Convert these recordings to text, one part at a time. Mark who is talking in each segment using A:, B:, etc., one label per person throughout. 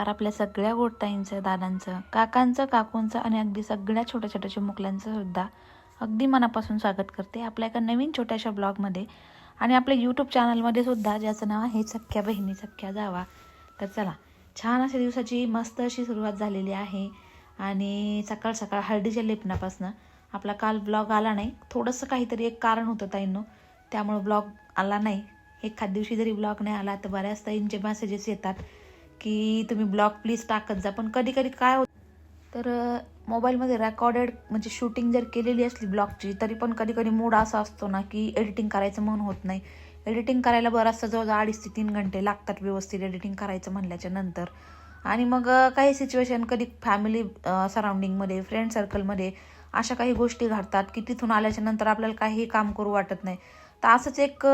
A: Hello नमस्कार आपल्या सगळ्या गोडताईंचं दादांचं काकांचं काकूंचं आणि अगदी सगळ्या छोट्या छोट्या चिमुकल्यांचं सुद्धा अगदी मनापासून स्वागत करते आपल्या एका नवीन छोट्याशा ब्लॉगमध्ये. आणि आपल्या यूट्यूब चॅनलमध्ये सुद्धा ज्याचं नाव आहे सख्या बहिणी सख्या जावा. तर चला छान अशा दिवसाची मस्त अशी सुरुवात झालेली आहे. आणि सकाळ सकाळ हळदीच्या लेपनापासनं आपला काल ब्लॉग आला नाही. थोडंसं काहीतरी एक कारण होतं ताईंनो. त्यामुळं ब्लॉग आला नाही. एखाद दिवशी जरी ब्लॉग नाही आला तर बऱ्याच ताईंचे मेसेजेस येतात. की तुम्ही ब्लॉग प्लीज टाकत जा. पण कधी कधी काय होत तर मोबाईलमध्ये रेकॉर्डेड म्हणजे शूटिंग जर केलेली असली ब्लॉगची तरी पण कधी कधी मूड असा असतो ना की एडिटिंग करायचं मन होत नाही. एडिटिंग करायला बराचसा जवळजवळ अडीच ते तीन घंटे लागतात व्यवस्थित एडिटिंग करायचं म्हणल्याच्या नंतर. आणि मग काही सिच्युएशन कधी फॅमिली सराउंडिंगमध्ये फ्रेंड सर्कलमध्ये अशा काही गोष्टी घडतात की तिथून आल्याच्यानंतर आपल्याला काहीही काम करू वाटत नाही. तर असंच एक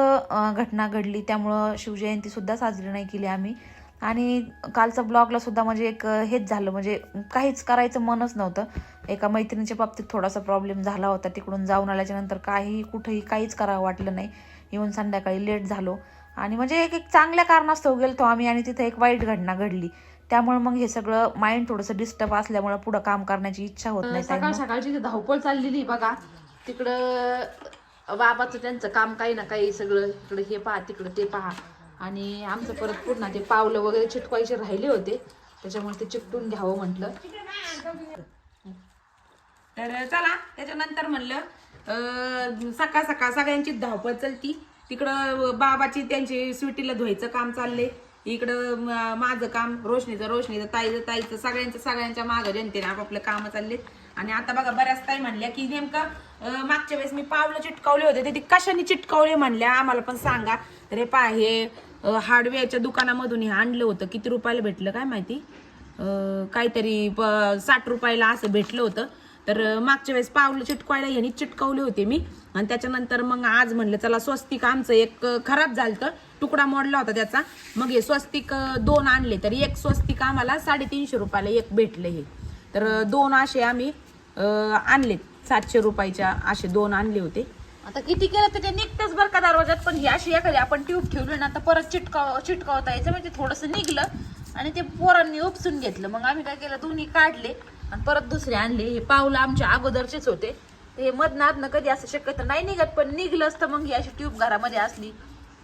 A: घटना घडली. त्यामुळं शिवजयंतीसुद्धा साजरी नाही केली आम्ही. आणि कालचा ब्लॉगला सुद्धा म्हणजे एक हेच झालं. म्हणजे काहीच करायचं मनच नव्हतं. एका मैत्रिणीच्या बाबतीत थोडासा प्रॉब्लेम झाला होता. तिकडून जाऊन आल्याच्यानंतर काही कुठेही काहीच करावं वाटलं नाही. येऊन संध्याकाळी लेट झालो. आणि म्हणजे एक एक चांगल्या कारणास्तव गेलतो आम्ही आणि तिथे एक वाईट घटना घडली. त्यामुळे मग हे सगळं माइंड थोडंसं डिस्टर्ब असल्यामुळे पुढं काम करण्याची इच्छा होत नाही
B: सकाळ. सकाळची धावपळ चाललेली बघा. तिकडं बाबाचं त्यांचं काम काही ना काही सगळं. इकडे हे पहा तिकडं ते पहा. आणि आमचं परत पुन्हा ते पावलं वगैरे चिटकवायचे राहिले होते. त्याच्यामुळे ते चिकटून घ्यावं म्हटलं.
C: तर चला त्याच्यानंतर म्हणलं सकाळ सकाळ सगळ्यांची धावपळ चलती. तिकडं बाबाची त्यांची स्वीटीला धुवायचं काम चाललंय. इकडं माझं काम रोशनीचं रोशनीचं ताईचं ताईचं सगळ्यांचं सगळ्यांच्या मागं जनतेने आपापले कामं चालले आणि आता बघा बऱ्याच ताई म्हणल्या की नेमकं मागच्या वेळेस मी पावलं चिटकावले होते. ते कशाने चिटकावले म्हणल्या? आम्हाला पण सांगा. तर हे हे हार्डवेअरच्या दुकानामधून हे आणलं होतं. किती रुपयाला भेटलं काय माहिती? काहीतरी प- साठ रुपयाला असं भेटलं होतं. तर मागच्या वेळेस पावलं चिटकवायला ह्यानी चिटकवले होते मी. आणि त्याच्यानंतर मग आज म्हणलं चला स्वस्तिक आमचं एक खराब झालं तुकडा मोडला होता त्याचा. मग हे स्वस्तिक दोन आणले. तर एक स्वस्तिक आम्हाला साडेतीनशे रुपयाला एक भेटले हे. तर दोन असे आम्ही आणले सातशे रुपयाच्या असे दोन आणले होते.
B: आता किती केलं तर ते निघतच बरं का दरवाजात पण ही अशी एखादी आपण ट्यूब ठेवली ना तर परत चिटकाव चिटकावता यायचं म्हणजे थोडंसं निघलं आणि ते पोरांनी उपसून घेतलं. मग आम्ही काय केलं दोन्ही काढले आणि परत दुसरे आणले. हे पावलं आमच्या अगोदरचेच होते. हे मधनात कधी असं शक्यतो नाही निघत पण निघलं असतं मग ही अशी ट्यूब घरामध्ये असली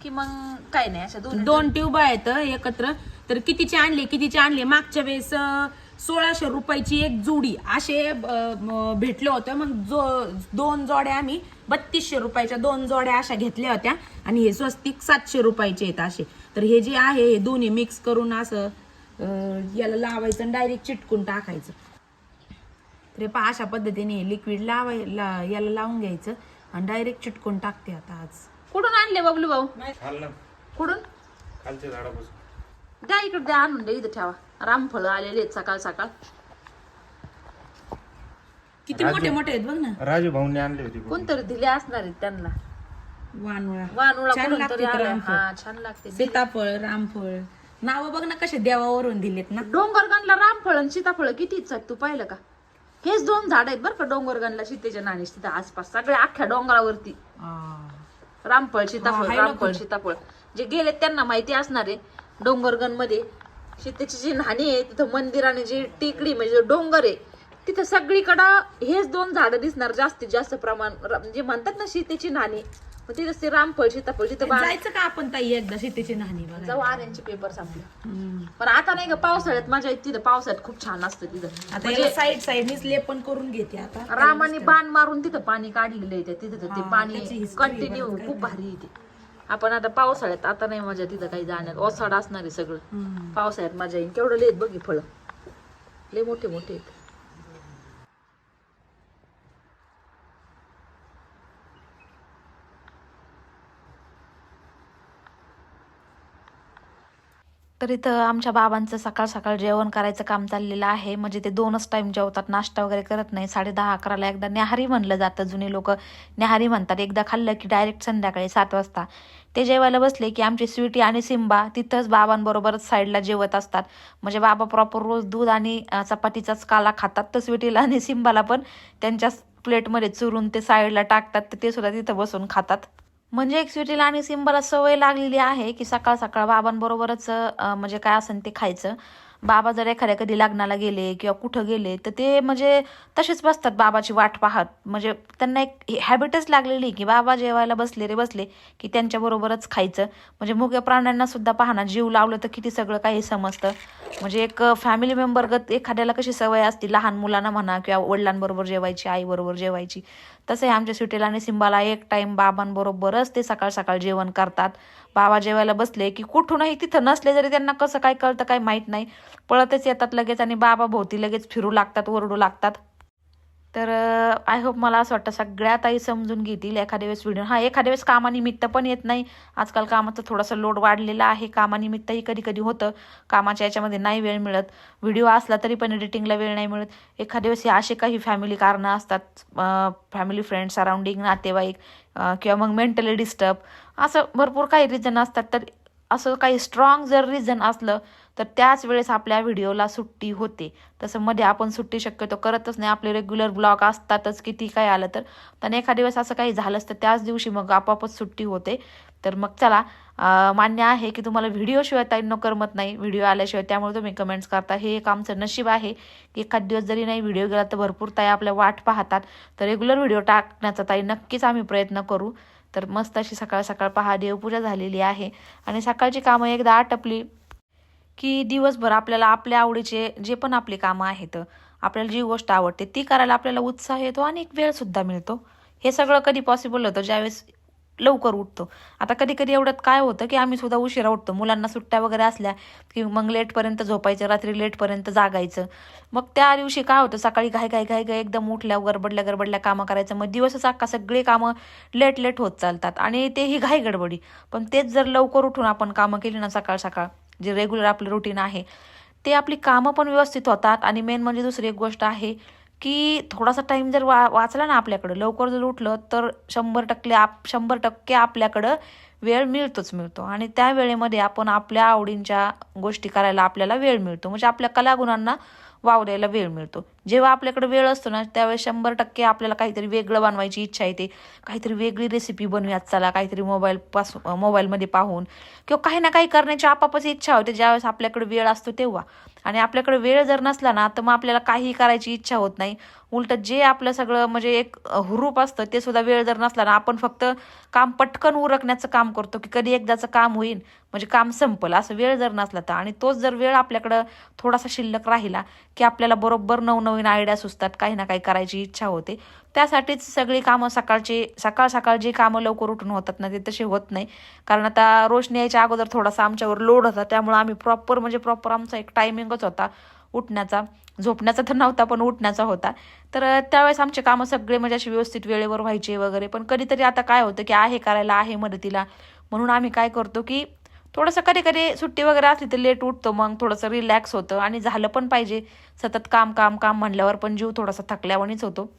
B: की मग काय नाही अशा दोन
C: दोन ट्यूब आहेत एकत्र. तर कितीचे आणले कितीचे आणले? मागच्या वेळेस सोळाशे रुपयाची एक जोडी. असे भेटले होते. मग जो दोन जोड्या आम्ही बत्तीसशे रुपयाच्या दोन जोड्या अशा घेतल्या होत्या. आणि हे स्वस्तिक सातशे रुपयाचे आहेत असे. तर हे जे आहे हे दोन्ही मिक्स करून असं याला लावायचं आणि डायरेक्ट चिटकून टाकायचं. तर पहा अशा पद्धतीने लिक्विड लावायला याला लावून घ्यायचं आणि डायरेक्ट चिटकून टाकते आता आज.
B: कुठून आणले बबलू भाऊ? कुठून? द्या इकडे द्या आणून द्या इथं ठेवा. रामफळ आलेले आहेत सकाळ सकाळ.
C: किती मोठे मोठे आहेत बघ ना.
D: राजू भाऊने आणली होती
B: कोणतरी दिले असणार आहेत त्यांना.
C: वानवळा
B: वानुळा
C: छान
B: तरी
C: लागते
B: आलाय.
C: रामफळ.
B: हा छान लागते.
C: सीताफळ रामफळ. नाव बघ ना कसे देवावरून दिलेत ना.
B: डोंगरगणला रामफळ आणि सीताफळ कितीच आहेत तू पाहिलं का? हेच दोन झाड आहेत बरं का डोंगरगणला सीतेच्या नाणी तिथं आसपास सगळ्या अख्ख्या डोंगरावरती. रामफळ सीताफळ
C: हाय ना
B: रामफळ सीताफळ. जे गेले त्यांना माहिती असणार आहे. डोंगरगणमध्ये सीतेची जी न्हाणी आहे तिथं मंदिर आणि जी टेकडी म्हणजे डोंगर आहे तिथं सगळीकडं हेच दोन झाडं दिसणार जास्तीत जास्त प्रमाण. म्हणजे म्हणतात ना सीतेची न्हाणी मग तिथं ते रामफळ सीताफळ तिथं बा-
C: जायचं का आपण ताई एकदा शेतीची नाणी बघा
B: जाऊ आर्यांचे पेपर संपले. पण आता नाही का पावसाळ्यात मजा येते तिथं पावसाळ्यात खूप छान असतं तिथं.
C: आता साईड साईडनीच लेपन करून घेते आता.
B: रामाने बाण मारून तिथं पाणी काढलेलं आहे तिथं ते
C: हा,
B: पाणी
C: त्याची history आहे
B: कंटिन्यू
C: काय
B: खूप भारी येते आपण आता पावसाळ्यात आता नाही मजा तिथं काही जाण्यात. ओसाड असणार आहे सगळं पावसाळ्यात मजा येईल केवढं लेत बघी फळ. लय मोठे मोठे आहेत.
A: तर इथं आमच्या बाबांचं सकाळ सकाळ जेवण करायचं काम चाललेलं आहे. म्हणजे ते दोनच टाइम जेवतात नाश्ता वगैरे करत नाही. साडे दहा अकराला एकदा न्याहारी म्हणलं जातं. जुने लोक न्याहारी म्हणतात. एकदा खाल्लं की डायरेक्ट संध्याकाळी सात वाजता. ते जेवायला बसले की आमची स्वीटी आणि सिम्बा तिथंच बाबांबरोबरच साईडला जेवत असतात. म्हणजे बाबा प्रॉपर रोज दूध आणि चपातीचाच काला खातात तर स्वीटीला आणि सिम्बाला पण त्यांच्याच प्लेटमध्ये चुरून ते साईडला टाकतात. तर ते सुद्धा तिथं बसून खातात. म्हणजे एक स्वीटीला आणि सिंबाला सवय लागलेली आहे की सकाळ सकाळ बाबांबरोबरच म्हणजे काय असेल ते खायचं. बाबा जर एखाद्या कधी लग्नाला गेले किंवा कुठं गेले तर ते म्हणजे तसेच बसतात बाबाची वाट पाहत. म्हणजे त्यांना एक हॅबिटच लागलेली की बाबा जेवायला बसले रे बसले की त्यांच्याबरोबरच खायचं. म्हणजे मुख्य प्राण्यांना सुद्धा पाहणार जीव लावलं तर किती सगळं काही समजतं. म्हणजे एक फॅमिली मेंबरगत एखाद्याला कशी सवय असते लहान मुलांना म्हणा किंवा वडिलांबरोबर जेवायची आईबरोबर जेवायची तसे आमच्या सुटीला आणि सिंबाला एक टाईम बाबांबरोबरच ते सकाळ सकाळ जेवण करतात. बाबा जेवायला बसले की कुठूनही तिथं नसले जरी त्यांना कसं काय कळतं काय माहीत नाही. पळतच येतात लगेच आणि बाबा भोवती लगेच फिरू लागतात ओरडू लागतात. तर आय होप मला असं वाटतं सगळ्या ताई समजून घेतील एखाद्या वेळेस व्हिडिओ हा एखाद्या वेळेस कामानिमित्त पण येत नाही. आजकाल कामाचं थोडासा लोड वाढलेला आहे. कामानिमित्तही कधी कधी होतं. कामाच्या याच्यामध्ये नाही वेळ मिळत. व्हिडिओ असला तरी पण एडिटिंगला वेळ नाही मिळत. एखाद्या वेळेस हे असे काही फॅमिली कारणं असतात. फॅमिली फ्रेंड सराउंडिंग नातेवाईक किंवा मग मेंटली डिस्टर्ब असं भरपूर काही रिझन असतात. तर असं काही स्ट्रॉंग जर रिझन असलं तर त्याच वेळेस आपल्या व्हिडिओला सुट्टी होते. तसं मध्ये आपण सुट्टी शक्यतो करतच नाही. आपले रेग्युलर ब्लॉग असतातच किती काय आलं तर. पण एखाद्या वेळेस असं काही झालंच तर त्याच दिवशी मग आपापच सुट्टी होते. तर मग चला मान्य आहे की तुम्हाला व्हिडिओशिवाय ताईंनो करमत नाही. व्हिडिओ आल्याशिवाय त्यामुळे तुम्ही कमेंट्स करता. हे एक आमचं नशीब आहे. की एखाद दिवस जरी नाही व्हिडिओ गेला तर भरपूर ताई आपल्या वाट पाहतात. तर रेग्युलर व्हिडिओ टाकण्याचा ताई नक्कीच आम्ही प्रयत्न करू. तर मस्त अशी सकाळ सकाळ पहा देवपूजा झालेली आहे. आणि सकाळची कामं एकदा आटपली की दिवसभर आपल्याला आपल्या आवडीचे जे पण आपली कामं आहेत आपल्याला जी गोष्ट आवडते ती करायला आपल्याला उत्साह येतो आणि एक वेळसुद्धा मिळतो. हे सगळं कधी पॉसिबल होतं? ज्यावेळेस लवकर उठतो. आता कधी कधी एवढ्यात काय होतं की आम्ही सुद्धा उशिरा उठतो. मुलांना सुट्ट्या वगैरे असल्या की मग लेटपर्यंत झोपायचं रात्री लेटपर्यंत जागायचं. मग त्या दिवशी काय होतं सकाळी घाई घाई घाई घाई एकदम उठल्या गडबडल्या गडबडल्या कामं करायचं. मग दिवसच अख्खा सगळे कामं लेट लेट होत चालतात आणि तेही घाई गडबडी पण तेच जर लवकर उठून आपण कामं केली ना सकाळ सकाळ जे रेग्युलर आपलं रुटीन आहे ते आपली कामं पण व्यवस्थित होतात. आणि मेन म्हणजे दुसरी एक गोष्ट आहे की थोडासा टाईम जर वा वाचला ना आपल्याकडं लवकर जर उठलं तर शंभर टक्के आप शंभर टक्के आपल्याकडं वेळ मिळतोच मिळतो. आणि त्या वेळेमध्ये आपण आपल्या आवडींच्या गोष्टी करायला आपल्याला वेळ मिळतो. म्हणजे आपल्या कलागुणांना वाव द्यायला वेळ मिळतो. जेव्हा आपल्याकडे वेळ असतो ना त्यावेळेस शंभर टक्के आपल्याला काहीतरी वेगळं बनवायची इच्छा येते. काहीतरी वेगळी रेसिपी बनवूयात चला काहीतरी मोबाईल पासून मोबाईलमध्ये पाहून. किंवा काही ना काही करण्याची आपापच इच्छा होते ज्यावेळेस आपल्याकडे वेळ असतो तेव्हा. आणि आपल्याकडे वेळ जर नसला ना तर मग आपल्याला काही करायची इच्छा होत नाही. उलट जे आपलं सगळं म्हणजे एक हुरूप असतं ते सुद्धा वेळ जर नसला ना आपण फक्त काम पटकन उरकण्याचं काम करतो की कधी एकदाचं काम होईल म्हणजे काम संपलं असं वेळ जर नसला तर. आणि तोच जर वेळ आपल्याकडं थोडासा शिल्लक राहिला की आपल्याला बरोबर नवनवीन आयडिया सुचतात काही ना काही करायची इच्छा होते. त्यासाठीच सगळी कामं सकाळची सकाळ सकाळ जी कामं लवकर उठून होतात ना ते तशी होत नाही. कारण आता रोशनी यायच्या अगोदर थोडासा आमच्यावर लोड होता. त्यामुळे आम्ही प्रॉपर म्हणजे प्रॉपर आमचा एक टायमिंगच होता उठण्याचा. झोपण्याचा तर नव्हता पण उठण्याचा होता. तर त्यावेळेस आमचे कामं सगळे म्हणजे असे व्यवस्थित वेळेवर व्हायचे वगैरे. पण कधीतरी आता काय होतं की आहे करायला आहे मदतीला. म्हणून आम्ही काय करतो की थोडंसं कधी कधी सुट्टी वगैरे असली तर लेट उठतो मग थोडंसं रिलॅक्स होतं. आणि झालं पण पाहिजे. सतत काम काम काम म्हणल्यावर पण जीव थोडासा थकल्यावानीच होतो.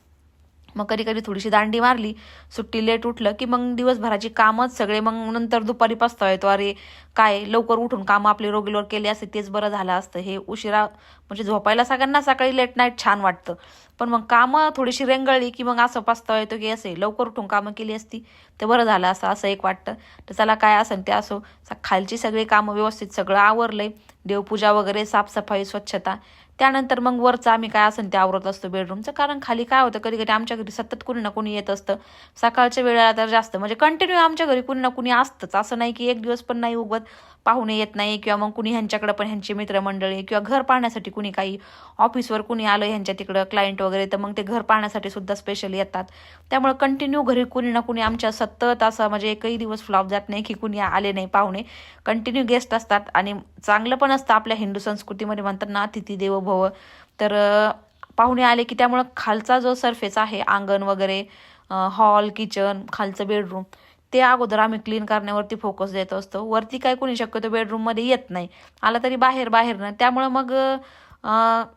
A: मग कधी कधी थोडीशी दांडी मारली सुट्टी लेट उठलं की मग दिवसभराची कामच सगळे मग नंतर दुपारी पस्तावा येतो अरे काय लवकर उठून कामं आपली रोगीलवर केली असते तेच बरं झालं असतं. हे उशिरा म्हणजे झोपायला सगळ्यांना सकाळी लेट नाईट छान वाटतं. पण मग कामं थोडीशी रेंगळली की मग असं पस्तावा येतो की असे लवकर उठून कामं केली असती तर बरं झालं असं असं एक वाटतं. तर चला काय असेल ते असो. स- खालची सगळी कामं व्यवस्थित सगळं आवरलंय. देवपूजा वगैरे साफसफाई स्वच्छता त्यानंतर मग वरचं आम्ही काय असेल ते आवरत असतो बेडरूमचं कारण खाली काय होतं कधी कधी आमच्या घरी सतत कुणी ना कुणी येत असतं. सकाळच्या वेळेला तर जास्त. म्हणजे कंटिन्यू आमच्या घरी कुणी ना कुणी असतंच. असं नाही की एक दिवस पण नाही उगवत पाहुणे येत नाही किंवा मग कुणी ह्यांच्याकडं पण ह्यांची मित्रमंडळी किंवा घर पाहण्यासाठी कुणी काही ऑफिसवर कुणी आलं ह्यांच्या तिकडं क्लायंट वगैरे तर मग ते घर पाहण्यासाठी सुद्धा स्पेशल येतात. त्यामुळे कंटिन्यू घरी कुणी ना कुणी आमच्या सतत असं म्हणजे एकही दिवस फ्लॉप जात नाही की कुणी आले नाही पाहुणे. कंटिन्यू गेस्ट असतात आणि चांगलं पण असतं आपल्या हिंदू संस्कृतीमध्ये म्हणतात ना अतिथी देवो भव. तर पाहुणे आले की त्यामुळं खालचा जो सरफेस आहे अंगण वगैरे हॉल किचन खालचं बेडरूम ते अगोदर आम्ही क्लीन करण्यावरती फोकस देत असतो. वरती काय कोणी शक्यतो बेडरूममध्ये येत नाही. आला तरी बाहेर बाहेर ना. त्यामुळं मग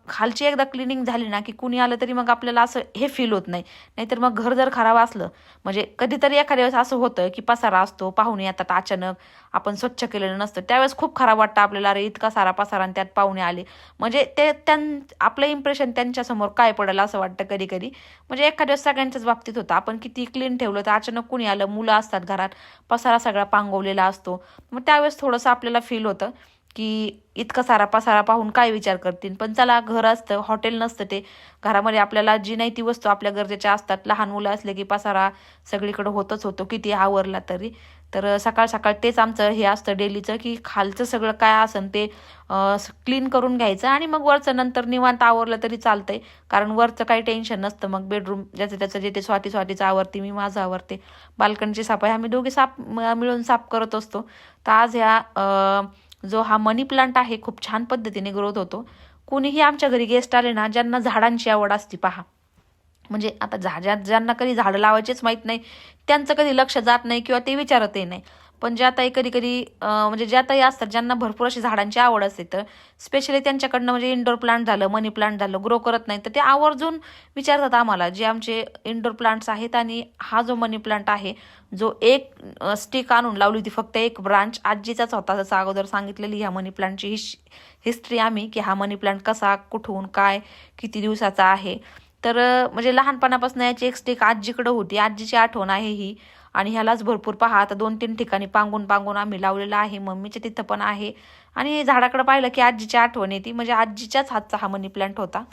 A: खालची एकदा क्लिनिंग झाली ना की कुणी आलं तरी मग आपल्याला असं हे फील होत नाही. नाहीतर मग घर जर खराब असलं म्हणजे कधीतरी एखाद्या वेळेस असं होतं की पसारा असतो पाहुणे येतात अचानक आपण स्वच्छ केलेलं नसतं. त्यावेळेस खूप खराब वाटतं आपल्याला अरे इतका सारा पसारा आणि त्यात पाहुणे आले. म्हणजे ते त्यां आपलं इम्प्रेशन त्यांच्यासमोर काय पडेल असं वाटतं कधी कधी म्हणजे एखाद्या वेळेस सगळ्यांच्याच बाबतीत होतं. आपण किती क्लीन ठेवलं तर अचानक कुणी आलं मुलं असतात घरात पसारा सगळा पांगवलेला असतो. मग त्यावेळेस थोडंसं आपल्याला फील होतं. की इतका सारा पसारा पाहून काय विचार करतील? पण चला घर असतं हॉटेल नसतं ते. घरामध्ये आपल्याला जी नाही ती वस्तू आपल्या गरजेच्या असतात. लहान मुलं असले की पसारा सगळीकडे होतच होतो किती आवरला तरी. तर सकाळ सकाळ तेच आमचं हे असतं डेलीचं की खालचं सगळं काय असन ते क्लीन करून घ्यायचं आणि मग वरचं नंतर निवांत आवरलं तरी चालतंय. कारण वरचं काही टेन्शन नसतं. मग बेडरूम ज्याचं त्याचं जे ते स्वाती स्वातीचं आवरते मी माझं आवरते. बाल्कनीची आहे आम्ही दोघे साफ मिळून साफ करत असतो. तर आज ह्या जो हा मनी प्लांट आहे खूप छान पद्धतीने ग्रोथ होतो. कुणीही आमच्या घरी गेस्ट आले ना ज्यांना झाडांची आवड असते पहा. म्हणजे आता झाडात ज्यांना कधी झाडं लावायचेच माहीत नाही त्यांचं कधी लक्ष जात नाही किंवा ते विचारतही नाही. पण ज्या ताई कधी कधी म्हणजे ज्या ताई असतात ज्यांना भरपूर अशी झाडांची आवड असते तर स्पेशली त्यांच्याकडनं म्हणजे इंडोर प्लांट झालं मनी प्लांट झालं ग्रो करत नाही तर ते आवर्जून विचारतात आम्हाला जे आमचे इंडोर प्लांट्स आहेत आणि हा जो मनी प्लांट आहे जो एक स्टिक आणून लावली होती फक्त एक ब्रांच आजीचाच होता जसं अगोदर सांगितलेली ह्या मनी प्लांटची हिश हिस्ट्री आम्ही की हा मनी प्लांट कसा कुठून काय किती दिवसाचा आहे. तर म्हणजे लहानपणापासून याची एक स्टिक आजीकडं होती आजीची आठवण आहे ही. आणि ह्यालाच भरपूर पहा. आता दोन तीन ठिकाणी पांगून पांगून आम्ही लावलेलं आहे. मम्मीच्या तिथं पण आहे. आणि झाडाकडे पाहिलं की आजीची आठवण येते. म्हणजे आजीच्याच हातचा हा मनी प्लांट होता.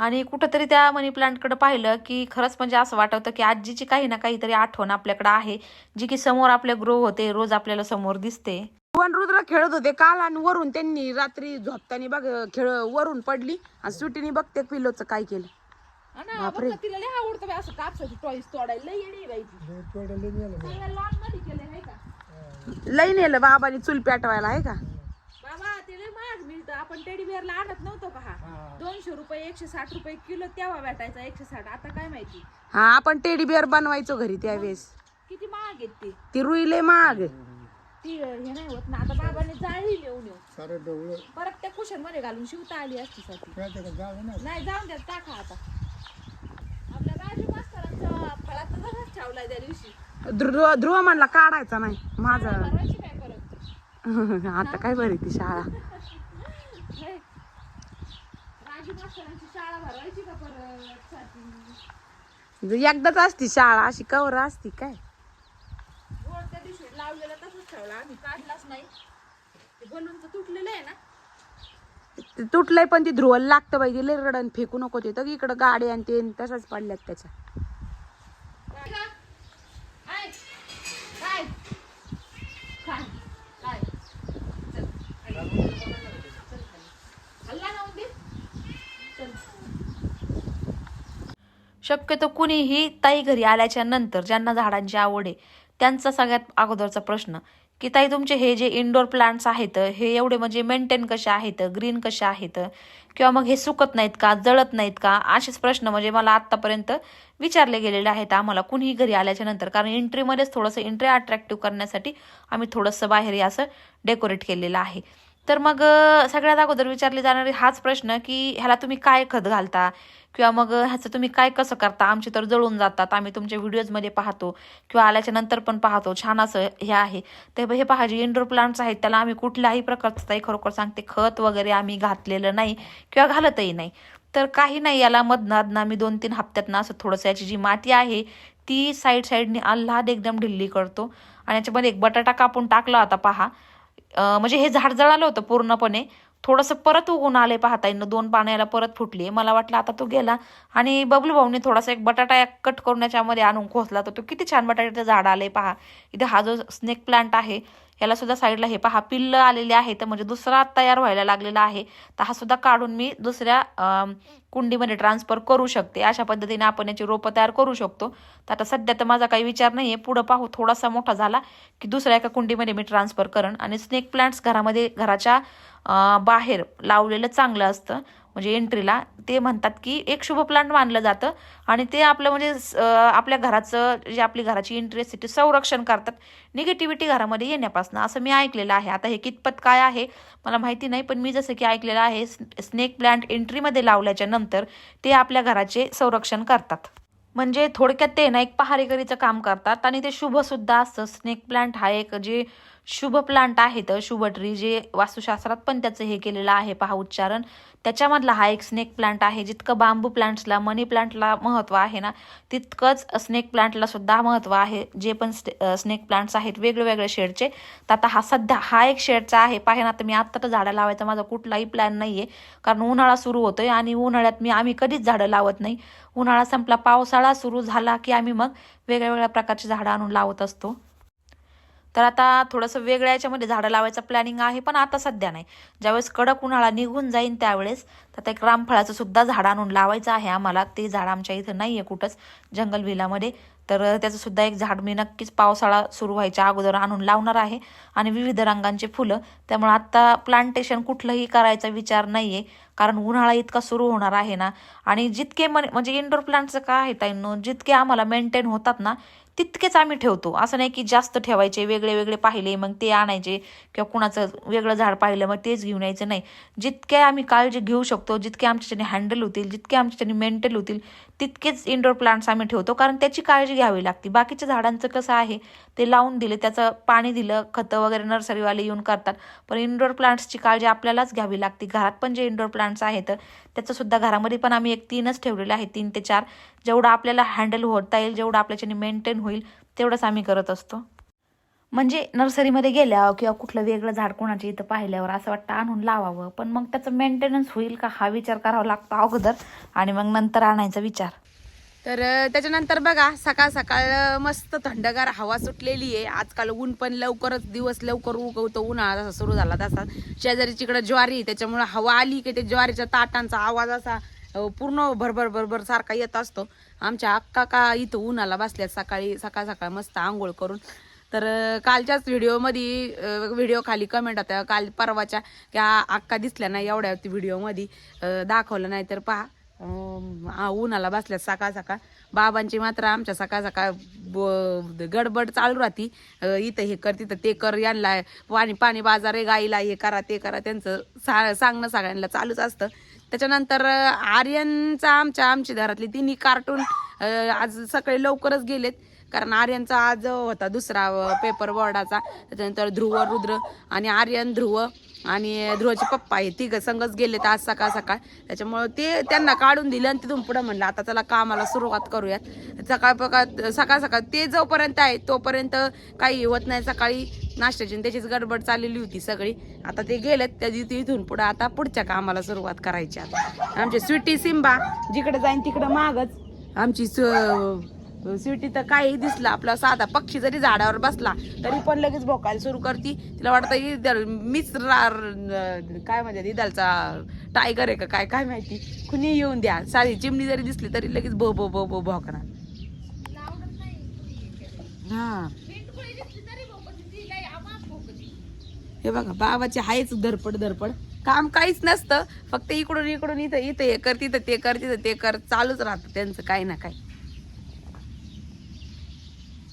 A: आणि कुठंतरी त्या मनी प्लांटकडे पाहिलं की खरंच म्हणजे असं वाटवतं की आजीची काही ना काहीतरी आठवण आपल्याकडे आहे. जी की समोर आपल्या ग्रो होते. रोज आपल्याला समोर दिसते.
C: वन रुद्र खेळत होते. काल आणि वरून त्यांनी रात्री झोपताना बघ खेळ वरून पडली आणि सुटीने बघते पिलोचं काय केलं.
E: ना, तिला लय आवडतं बाई असं कापसाची टॉईस तोडायला. लय येडी आहे बाई ती. सगळ्या lawn मध्ये केलंय, हाय का?
C: लई नेलं बाबाने चूल पेटवायला आहे का?
E: बाबा ते लय महाग मिळतं. आपण टेडी बिअरला आणत नव्हतो का हा? दोनशे रुपये एकशे साठ रुपये किलो तेव्हा भेटायचा एकशे साठ. आता काय माहिती?
C: हा आपण टेडी बिअर बनवायचो घरी त्यावेळेस
E: किती महाग आहेत ते?
C: ती रुई लय महाग
E: ती हे नाही होत ना. आता बाबाने जाळी लिहून येऊ. परत त्या कुशनमध्ये घालून शिवता आली असती साठी नाही जाऊन द्या टाका आता. मास्तरांचा फळाचा तसाच ठेवलाय त्या दिवशी
C: ध्रुव ध्रुव म्हणला काढायचा नाही. माझा.
E: भरवायची काय परत
C: आता काय बरी ती शाळा.
E: हे. राजू मास्तरांची शाळा भरवायची का परत साठी
C: एकदाच असती शाळा अशी कवर असती काय?
E: गोड त्या दिवशी लावलेला तसंच ठेवला आम्ही काढलाच नाही. ते बलून तर तुटलेलं आहे ना.
C: ते तुटलंय पण ती ध्रुवला लागतं बाई लय रडण फेकू नको ते. तर इकडं गाडी आणि ते आणि तशाच पडल्यात त्याच्या.
A: शक्यतो कुणीही ताई घरी आल्याच्यानंतर ज्यांना झाडांची आवड आहे त्यांचा सगळ्यात अगोदरचा प्रश्न की ताई तुमचे हे जे इनडोअर प्लांट्स आहेत हे एवढे म्हणजे मेंटेन कसे आहेत ग्रीन कसे आहेत किंवा मग हे सुकत नाहीत का जळत नाहीत का असेच प्रश्न म्हणजे मला आत्तापर्यंत विचारले गेलेले आहेत आम्हाला कुणीही घरी आल्याच्यानंतर. कारण एंट्रीमध्येच थोडंसं एंट्री अट्रॅक्टिव्ह करण्यासाठी आम्ही थोडंसं बाहेर असं डेकोरेट केलेलं आहे. तर मग सगळ्यात अगोदर विचारले जाणारे हाच प्रश्न की ह्याला तुम्ही काय खत घालता? किंवा मग ह्याचं तुम्ही काय कसं करता? आमचे तर जळून जातात. आम्ही तुमच्या व्हिडिओजमध्ये पाहतो. किंवा आल्याच्यानंतर पण पाहतो. छान असं हे आहे. तर हे पहा जे इंडोर प्लांट्स आहेत त्याला आम्ही कुठल्याही प्रकारचं ताई खरोखर सांगते खत वगैरे आम्ही घातलेलं नाही किंवा घालतही नाही. तर काही नाही याला मधनादनं आम्ही दोन तीन हप्त्यातनं असं थोडंसं याची जी माती आहे ती साईड साईडने आल्हाद एकदम ढिल्ली करतो. आणि याच्यामध्ये एक बटाटा कापून टाकला होता पहा. म्हणजे हे झाड जळालं होतं पूर्णपणे. थोडंसं परत उगून आले पाहता येईन दोन पाण्याला परत फुटली मला वाटलं आता तो गेला. आणि बबलू भाऊने थोडासा एक बटाटा कट करून याच्यामध्ये आणून खोसला तर तो किती छान बटाट्याचं झाड आले पहा. इथे हा जो स्नेक प्लांट आहे याला सुद्धा साईडला हे पहा पिल्ल आलेले आहे तर म्हणजे दुसरा तयार व्हायला लागलेला आहे. तर हा सुद्धा काढून मी दुसऱ्या कुंडीमध्ये ट्रान्सफर करू शकते. अशा पद्धतीने आपण याची रोपं तयार करू शकतो. तर आता सध्या तर माझा काही विचार नाही आहे पुढं पाहू. थोडासा मोठा झाला की दुसऱ्या एका कुंडीमध्ये मी ट्रान्सफर करण. आणि स्नेक प्लांट्स घरामध्ये घराच्या बाहेर लावलेलं चांगलं असतं. म्हणजे एंट्रीला ते म्हणतात की एक शुभ प्लांट मानलं जातं आणि ते आपलं म्हणजे स- आपल्या घराचं जे आपली घराची एंट्री असते ते संरक्षण करतात. निगेटिव्हिटी घरामध्ये येण्यापासून. असं मी ऐकलेलं आहे. आता हे कितपत काय आहे मला माहिती नाही पण मी जसं की ऐकलेलं आहे स्नेक प्लांट एंट्रीमध्ये लावल्याच्या नंतर ते आपल्या घराचे संरक्षण करतात. म्हणजे थोडक्यात ते ना एक पहारेकरीचं काम करतात आणि ते शुभसुद्धा असतं. स्नेक प्लांट हा एक जे शुभ प्लांट आहे तर शुभ ट्री जे वास्तुशास्त्रात पण त्याचं हे केलेलं आहे पहा उच्चारण. त्याच्यामधला हा एक स्नेक प्लांट आहे जितकं बांबू प्लांट्सला मनी प्लांटला महत्त्व आहे ना तितकंच स्नेक प्लांटला सुद्धा महत्त्व आहे. जे पण स्नेक प्लांट्स आहेत वेगळे वेगळे शेडचे. तर आता हा सध्या हा एक शेडचा आहे. पाहे ना तर मी आत्ता तर झाडं लावायचा माझा कुठलाही प्लॅन नाही आहे कारण उन्हाळा सुरू होतोय आणि उन्हाळ्यात मी आम्ही कधीच झाडं लावत नाही. उन्हाळा संपला पावसाळा सुरू झाला की आम्ही मग वेगळ्या वेगळ्या प्रकारची झाडं आणून लावत असतो. तर आता थोडंसं वेगळ्या याच्यामध्ये झाडं लावायचं प्लॅनिंग आहे पण आता सध्या नाही. ज्यावेळेस कडक उन्हाळा निघून जाईन त्यावेळेस तर आता एक रामफळाचं सुद्धा झाड आणून लावायचं आहे आम्हाला. ते झाड आमच्या इथं नाही आहे कुठंच जंगल विलामध्ये. तर त्याचं सुद्धा एक झाड मी नक्कीच पावसाळा सुरू व्हायच्या अगोदर आणून लावणार आहे. आणि विविध रंगांचे फुलं त्यामुळे आत्ता प्लांटेशन कुठलंही करायचा विचार नाही आहे कारण उन्हाळा इतका सुरू होणार आहे ना. आणि जितके मन म्हणजे इंडोर प्लांटचं काय आहे ताईंनो जितके आम्हाला मेंटेन होतात ना तितकेच आम्ही ठेवतो. असं नाही की जास्त ठेवायचे वेगळे वेगळे पाहिले मग ते आणायचे किंवा कुणाचं वेगळं झाड पाहिलं मग तेच घेऊन यायचं. नाही. जितके आम्ही काळजी घेऊ शकतो जितके आमच्याच्याने हँडल होतील जितके आमच्याच्याने मेंटल होतील तितकेच इंडोर प्लांट्स आम्ही ठेवतो कारण त्याची काळजी घ्यावी लागते. बाकीच्या झाडांचं कसं आहे ते लावून दिले त्याचं पाणी दिलं खतं वगैरे नर्सरीवाले येऊन करतात. पण इनडोअर प्लांट्सची काळजी आपल्यालाच घ्यावी लागते. घरात पण जे इंडोर प्लांट्स आहेत त्याचं सुद्धा घरामध्ये पण आम्ही एक तीनच ठेवलेलं आहे तीन ते चार. जेवढं आपल्याला हँडल होता येईल जेवढं आपल्याच्याने मेंटेन होईल तेवढंच आम्ही करत असतो. म्हणजे नर्सरीमध्ये गेल्यावर किंवा कुठलं वेगळं झाड कोणाच्या इथं पाहिल्यावर असं वाटतं आणून लावावं. पण मग त्याचं मेंटेनन्स होईल का? हा विचार करावा लागतो अगोदर आणि मग नंतर आणायचा विचार.
C: तर त्याच्यानंतर बघा सकाळ सकाळ मस्त थंडगार हवा सुटलेली आहे. आजकाल ऊन पण लवकरच दिवस लवकर उगवतो. उन्हाळा जसा सुरू झाला तसा. शेजारी तिकडं ज्वारी त्याच्यामुळं त्याच्यामुळे हवा आली की ते ज्वारीच्या ताटांचा आवाज असा पूर्ण भरभर भरभर सारखा येत असतो. आमच्या अक्का का इथं उन्हाला बसल्यात सकाळी सकाळ सकाळ मस्त आंघोळ करून. तर कालच्याच व्हिडिओमध्ये व्हिडिओ खाली कमेंट होत्या काल परवाच्या की अक्का दिसल्या नाही एवढ्या व्हिडिओमध्ये दाखवलं नाही तर पहा. उन्हाला बसल्यात सकाळ सकाळ. बाबांची मात्र आमच्या सकाळ सकाळ ब- गडबड चालू राहती. इथं हे कर तिथं ते कर यांना पाणी पाणी बाजार आहे गाईला हे करा ते करा त्यांचं सा सांगणं सगळ्यांना चालूच असतं. त्याच्यानंतर आर्यनचा आमच्या आमची घरातली तिन्ही कार्टून आज सकाळी लवकरच गेलेत. कारण आर्यनचा आज होता दुसरा पेपर बोर्डाचा त्याच्यानंतर ध्रुव रुद्र आणि आर्यन ध्रुव आणि ध्रुवचे पप्पा हे तिघ संगच गेले तर आज सकाळ सकाळ. त्याच्यामुळं ते त्यांना काढून दिलं आणि तिथून पुढं म्हणलं आता चला कामाला सुरुवात करूयात. सकाळ पका सकाळ सकाळ ते जोपर्यंत आहे तोपर्यंत काही होत नाही. सकाळी नाश्त्याची त्याचीच गडबड चाललेली होती सगळी. आता ते गेलेत त्या दिवशी इथून आता पुढच्या कामाला सुरुवात करायची आता. आमची स्वीटी सिंबा जिकडे जाईन तिकडं मागच. आमची स- स्वीटी तर काही दिसलं आपला साधा पक्षी जरी झाडावर बसला तरी पण लगेच भोकायला सुरू करती. तिला वाटतं इदल मीच रा- काय म्हणजे इदलचा टायगर आहे का काय काय माहिती? कुणी येऊन द्या. साधी चिमणी जरी दिसली तरी लगेच भो भो भो भो भोकणार हा. हे बघा बाबाचे आहेच धरपड धडपड काम काहीच नसतं. फक्त इकडून इकडून इथं इथं हे कर तिथं ते कर तिथं ते कर. चालूच राहतं त्यांचं काही ना काही.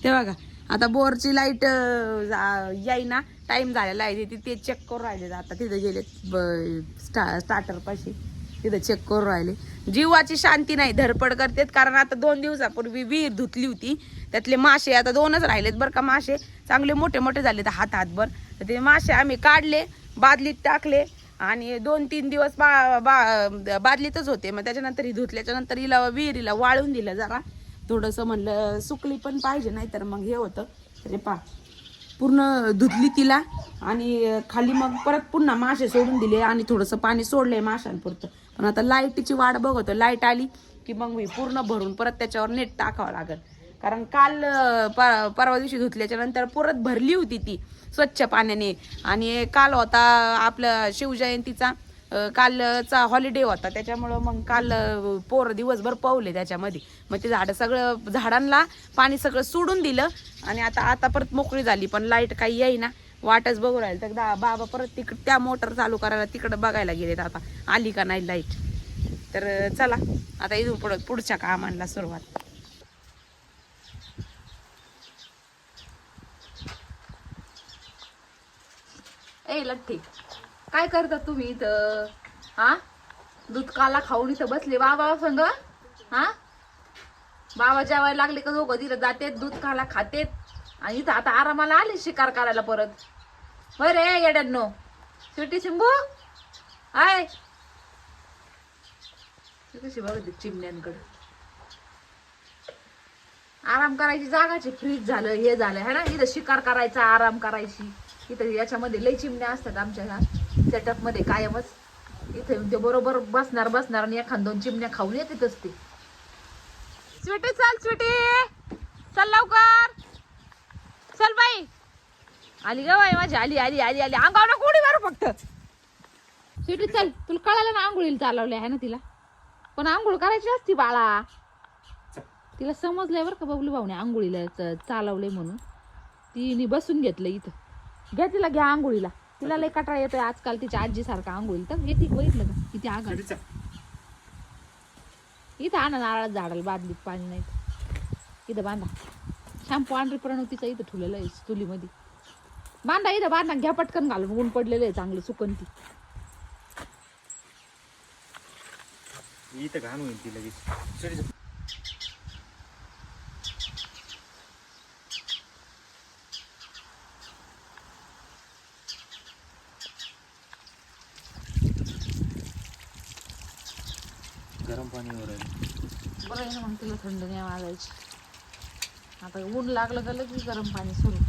C: ते बघा. आता बोरची लाइट येईना. टाईम झालेला आहे. ते ते चेक करून राहिले. आता तिथं गेले स्टा स्टार्टरपाशी तिथं चेक करून राहिले. जीवाची शांती नाही. धडपड करतेत. कारण आता दोन दिवसापूर्वी विहीर धुतली होती. त्यातले मासे आता दोनच राहिलेत बरं का मासे. चांगले मोठे मोठे झाले तर हात हातभर तर ते मासे आम्ही काढले बादलीत टाकले. आणि दोन तीन दिवस बा बा बादलीतच होते. मग त्याच्यानंतर ही धुतल्याच्या नंतर हिला विहिरीला वाळून दिलं जरा. थोडंसं म्हणलं सुकली पण पाहिजे नाही तर मग हे होतं. तरी पा पूर्ण धुतली तिला आणि खाली मग परत पुन्हा मासे सोडून दिले आणि थोडंसं पाणी सोडलंय माशांपुरतं. पण आता लाईटीची वाट बघतो लाइट आली की मग मी पूर्ण भरून परत त्याच्यावर नेट टाकावं लागेल. कारण काल प- परवा दिवशी धुतल्याच्या नंतर परत भरली होती ती स्वच्छ पाण्याने. आणि काल होता आपलं शिवजयंतीचा. कालचा हॉलिडे होता त्याच्यामुळं मग काल पोरं पोर दिवसभर पवले त्याच्यामध्ये. मग ते झाडं सगळं झाडांना पाणी सगळं सोडून दिलं आणि आता आता परत मोकळी झाली पण लाइट काही येईना. वाटच बघू राहील. तर दा- बाबा परत तिकड त्या मोटर चालू करायला तिकडं बघायला गेलेत आता. आली का नाही लाइट तर चला आता इथून पुढं पुढच्या कामांना सुरुवात.
E: ए लठ्ठी. काय करता तुम्ही इथं? हा? दूध काला खाऊन इथं बसले बाबा संग? हा? बाबा जेवायला लागले का दोघं? तिथं जातेत दूध काला खातेत. आणि इथं आता आरामाला आले शिकार करायला परत. बरे रे येड्यांनो. स्वीटी शिंबू? आय. कशी बघते चिमण्यांकडे. आराम करायची जागाची फ्रीज झालं हे झालं. है ना? इथं शिकार करायचा आराम करायची. इथं याच्यामध्ये लई चिमण्या असतात आमच्या ह्या सेटअपमध्ये कायमच. इथे ते बरोबर बसणार बसणार आणि एखाद दोन चिमण्या खाऊन येतेच ते स्वीटी चल स्वीटी. चल लवकर. चल बाई. आली ग बाई माझी आली आली आली आली. अंगावर कोणी मारू फक्त. स्वीटी चल. तुला कळालं ना आंघोळीला चालवलं आहे ना तिला? पण आंघोळ करायची असती बाळा. तिला समजलंय बरं का बबलू भाऊने आंघोळीला चालवले चालवलंय म्हणून. तिने बसून घेतलं इथं. घ्या तिला घ्या आंघोळीला. तिला लय कटाळा येतोय आजकाल तिच्या आजी सारखा आंघोळीला. तर येते बघितलं का? किती
D: स्वीटीचा.
E: इथं आणा नारळात झाडाला बादलीत पाणी नाही इथं बांधा. शॅम्पू आणली प्रणवतीचा इथं ठेवलेलं आहे चुलीमध्ये. बांधा इथं बांधा. घ्या पटकन घालून. ऊन पडलेलं आहे चांगलं सुकंती
D: इथं घाण होईल ती लगेच स्वीटीचा. गरम पाणी वर आहे
E: बरं आहे ना मग तिला थंड नाही वाजायची. आता ऊन लागलं का लगेच गरम पाणी सुरू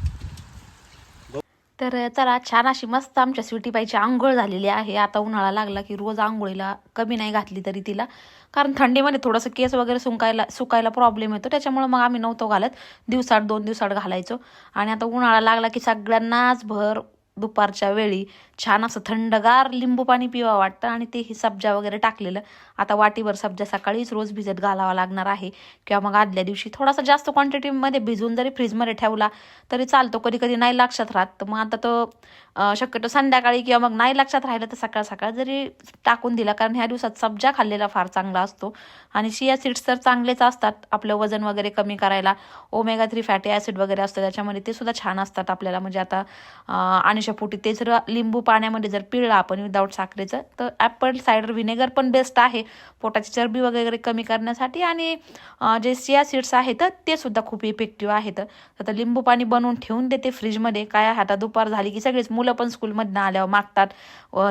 A: तर चला छान अशी मस्त आमच्या स्वीटीबाईची आंघोळ झालेली आहे. आता उन्हाळा लागला की रोज आंघोळीला कमी नाही घातली तरी तिला. कारण थंडीमध्ये थोडंसं केस वगैरे सुकायला सुकायला प्रॉब्लेम येतो. त्याच्यामुळे मग आम्ही नव्हतो घालत. दिवसात दोन दिवसात घालायचो. आणि आता उन्हाळा लागला की सगळ्यांनाच भर दुपारच्या वेळी. छान असं थंडगार लिंबू पाणी पिवा वाटतं आणि ते ही सब्जा वगैरे टाकलेलं. आता वाटीवर सब्जा सकाळीच रोज भिजत घालावा लागणार आहे. किंवा मग आदल्या दिवशी थोडासा जास्त क्वांटिटीमध्ये भिजून जरी फ्रीजमध्ये ठेवला तरी चालतो. कधी कधी नाही लक्षात राहत. तर मग आता तो शक्यतो संध्याकाळी किंवा मग नाही लक्षात राहिलं तर सकाळ सकाळ जरी टाकून दिला. कारण ह्या दिवसात सब्जा खाल्लेला फार चांगला असतो. आणि शिया सीड्स तर चांगलेच असतात. आपलं वजन वगैरे कमी करायला ओमेगा थ्री फॅटी ॲसिड वगैरे असतं. त्याच्यामध्ये ते सुद्धा छान असतात आपल्याला. म्हणजे आता अं, तेच लिंबू पाण्यामध्ये जर पिळलं आपण विदाऊट साखरेचं तर ॲपल सायडर व्हिनेगर पण बेस्ट आहे. पोटाची चरबी वगैरे कमी करण्यासाठी आणि जे सिया सीड्स आहेत ते सुद्धा खूप इफेक्टिव्ह आहेत. आता लिंबू पाणी बनवून ठेवून देते फ्रीजमध्ये काय आता दुपार झाली की सगळेच मुलं पण स्कूलमधनं आल्यावर मागतात.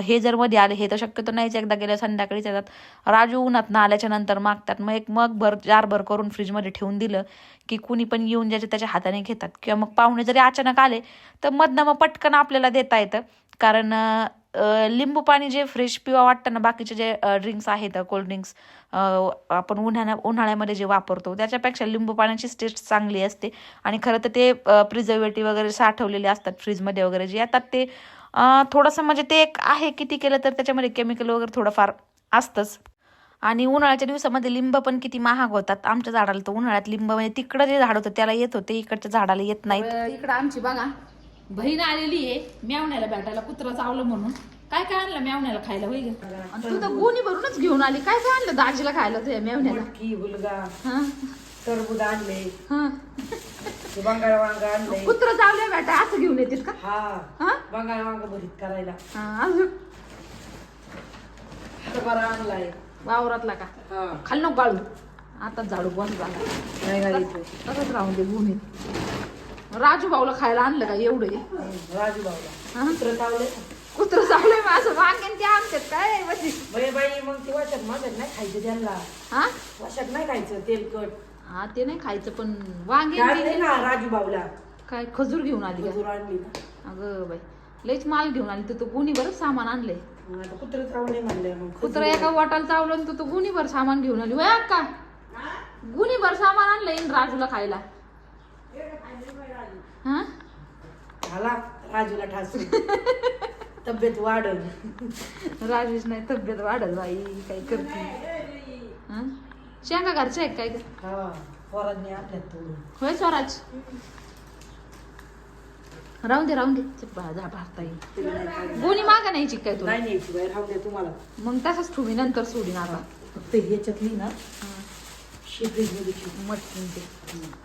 A: हे जर मध्ये आले हे तर शक्यतो नाहीच. एकदा गेल्या संध्याकाळीच येतात. राजू उन्हातनं आल्याच्यानंतर मागतात. मग एक मग भर जारभर करून फ्रीजमध्ये ठेवून दिलं की कुणी पण येऊन ज्याच्या त्याच्या हाताने घेतात. किंवा मग पाहुणे जरी अचानक आले तर मधनं मग पटकन आपल्याला देता येतं. कारण अं, लिंबू पाणी जे फ्रेश पिवा वाटतं ना बाकीचे जे ड्रिंक्स आहेत कोल्ड्रिंक्स आपण उन्हाळ्या उन्हाळ्यामध्ये जे वापरतो त्याच्यापेक्षा लिंबू पाण्याची टेस्ट चांगली असते. आणि खरं तर ते प्रिझर्वेटिव्ह वगैरे साठवलेले असतात फ्रीजमध्ये वगैरे जे येतात ते थोडंसं म्हणजे ते एक आहे किती केलं तर त्याच्यामध्ये केमिकल वगैरे थोडंफार असतंच. आणि उन्हाळ्याच्या दिवसामध्ये लिंब पण किती महाग होतात. आमच्या झाडाला तर उन्हाळ्यात लिंब म्हणजे तिकडं जे झाड होतं त्याला येत होते इकडच्या झाडाला येत नाहीत.
E: इकडं आमची बघा बहीण आलेली आहे मेवण्याला भेटायला कुत्रा चावलं म्हणून. काय काय आणलं मेवण्याला खायला होई ग? आणि तू तर गोणी भरूनच घेऊन आली. काय काय आणलं दाजीला खायला तुझ्या मेवण्याला
C: की हुलगा
E: हा?
C: टरबूज आणले.
E: हा?
C: ते बंगाळ वांग आणले.
E: कुत्र चावले बेटा असं घेऊन येतेस का?
C: हा.
E: हा?
C: बंगाळ वांग भरीत करायला.
E: हा, अजून?
C: हरभरा आणलाय.
E: वावरातला का?
C: हा.
E: खाल नको गाळू. आता झाडू बंद झाला.
C: नाही घालायचं
E: तसंच राहून दे गुन्हे राजू भाऊला खायला आणलं का एवढे?
C: राजू भाऊला.
E: हा?
C: कुत्र चावले.
E: कुत्र चावलंय माझं ते आमच्यात काय म्हणजे
C: बाई बाई मग ते वाटत माझ्यात नाही खायचं त्यांना.
E: हा?
C: वाशात नाही खायचं तेलकट.
E: हा ते नाही खायचं पण वांगे
C: आणले ना राजू भाऊला.
E: काय खजूर घेऊन आली
C: खजूर आणली
E: अगं बाई लईच माल घेऊन आली तू तर गुन्ही बरं सामान
C: आता कुत्र चावले म्हणले
E: कुत्र एका वाटाला चावलं आणि तू तर गुन्हीभर सामान घेऊन आली. वय का गुन्हीभर सामान आणलंय इन राजूला खायला. हा?
C: झाला राजूला ठास तब्येत वाढल.
E: राजेश नाही तब्येत वाढत बाई काय करते. हा? शेंगा घरच्या काय ग?
C: हा पोरांनी आपल्यात तोडून.
E: होय स्वराज? राहून दे राहून दे. चल जा भारता येईल गोणी मागा नाही काय तुला?
C: नाही न्यायची राहू दे तुम्हाला.
E: मग तसंच ठुमी नंतर सोडीन आता
F: फक्त ह्याच्यातली ना ठेव
E: मटकीन ते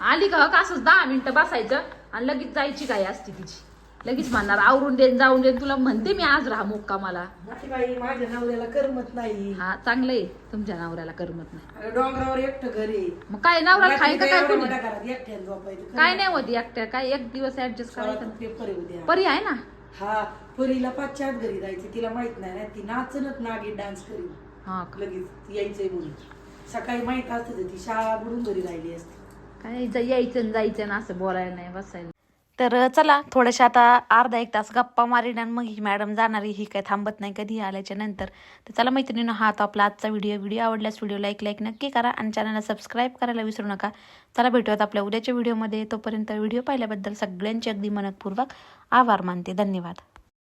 E: आली का? का असंच दहा मिनिटं बसायचं? आणि लगेच जायची काय असती तिची. लगेच म्हणणार आवरून देन जाऊन देन तुला म्हणते मी आज राहा मुक्का मला.
F: नाही बाई माझ्या नवऱ्याला करमत नाही.
E: हा चांगलं आहे. तुमच्या नवऱ्याला करमत नाही.
F: डोंगरावर एकटं घर
E: मग काय नवरा खाय का काय कोणी?
F: झोपायचं
E: काय नाही. होती एकट्या. काय एक दिवस ऍडजस्ट करायचं
F: पेपर
E: परी आहे ना?
F: हा परीला पाचच्यात घरी जायचं. तिला माहीत नाही ना ती नाचनच नागी डान्स करीन.
E: हा
F: लगेच यायचंय म्हणून. सकाळी माहीत असतं तर ती शाळा बुडून घरी राहिली असती.
E: काय जा- यायचं आणि जायचं ना असं बोलायला नाही बसायला.
A: तर चला थोड्याशा आता अर्धा एक तास गप्पा मारीन आणि मग ही मॅडम जाणार आहे. ही काय थांबत नाही कधी आल्याच्यानंतर. तर चला मैत्रिणीनं हा तो आपला आजचा व्हिडिओ व्हिडिओ आवडल्यास व्हिडिओ लाईक लाईक नक्की करा आणि चॅनलला सबस्क्राईब करायला विसरू नका. चला भेटूयात आपल्या उद्याच्या व्हिडिओमध्ये तोपर्यंत व्हिडिओ पाहिल्याबद्दल सगळ्यांचे अगदी मनपूर्वक आभार मानते. धन्यवाद.